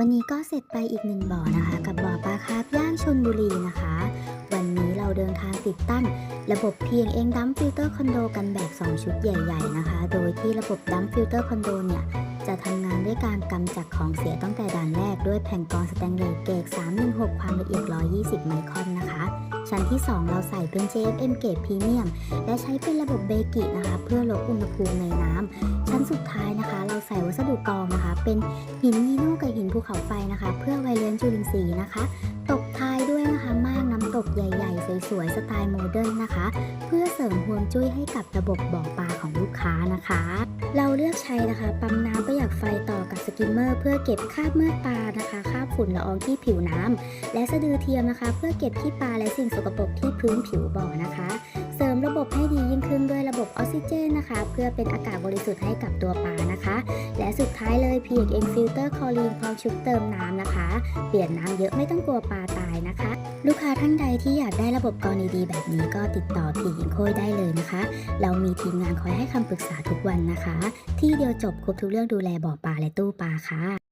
วันนี้ก็เสร็จไปอีกหนึ่งบ่อนะคะ กับบ่อปลาคาร์ฟย่างชนบุรีนะคะ วันนี้เราเดินทางติดตั้ง ระบบเพียงเองดัมฟิลเตอร์คอนโดกันแบบ 2 ชุดใหญ่ ๆ นะคะ โดยที่ระบบดัมฟิลเตอร์คอนโดเนี่ย จะทำงานด้วยการกำจัดของเสียตั้งแต่ด่านแรกด้วยแผ่นกรองสแตนเลสเกรด316 ความละเอียด 120 ไมครอนนะคะ ชั้นที่ 2 เราใส่เป็น JFM เกรดพรีเมียม และใช้เป็นระบบเบกินะคะ เพื่อลดอุณหภูมิในน้ำ ชั้นสุดท้ายนะคะ เราใส่วัสดุกรองนะคะ เป็นหินนีโน่กับหินภูเขาไฟนะคะ เพื่อไวเลนจุลินทรีย์นะคะตบท้ายด้วยนะคะม่านน้ำตกใหญ่ ๆ สวยๆสไตล์โมเดิร์นนะคะ เพื่อเสริมห่วงจุ้ยให้กับระบบบ่อปลาของลูานะคะ เราเลือกใช้นะคะ ปั๊มน้ำประหยัดไฟต่อกับสกิมเมอร์ เพื่อเก็บคราบเมือกปลานะคะคราบฝุ่นละอองที่ผิวน้ำและสะดือเทียมนะคะ เพื่อเก็บที่ปลาและสิ่งสกปรกที่พื้นผิวบ่อนะคะ เสริมระบบให้ดียิ่งขึ้นด้วยระบบ เจนนะคะ เพื่อเป็นอากาศบริสุทธิ์ให้กับตัวปลานะคะ และสุดท้ายเลย p x n Filter c h l o r i n พร้อมชุดเติมน้ำนะคะ เปลี่ยนน้ำเยอะไม่ต้องกลัวปลาตายนะคะ ลูกค้าท่านใดที่อยากได้ระบบกรณีดีแบบนี้ก็ติดต่อพีอิงโคยได้เลยนะคะ เรามีทีมงานคอยให้คำปรึกษาทุกวันนะคะ ที่เดียวจบครบทุกเรื่องดูแลบ่อปลาและตู้ปลาค่ะ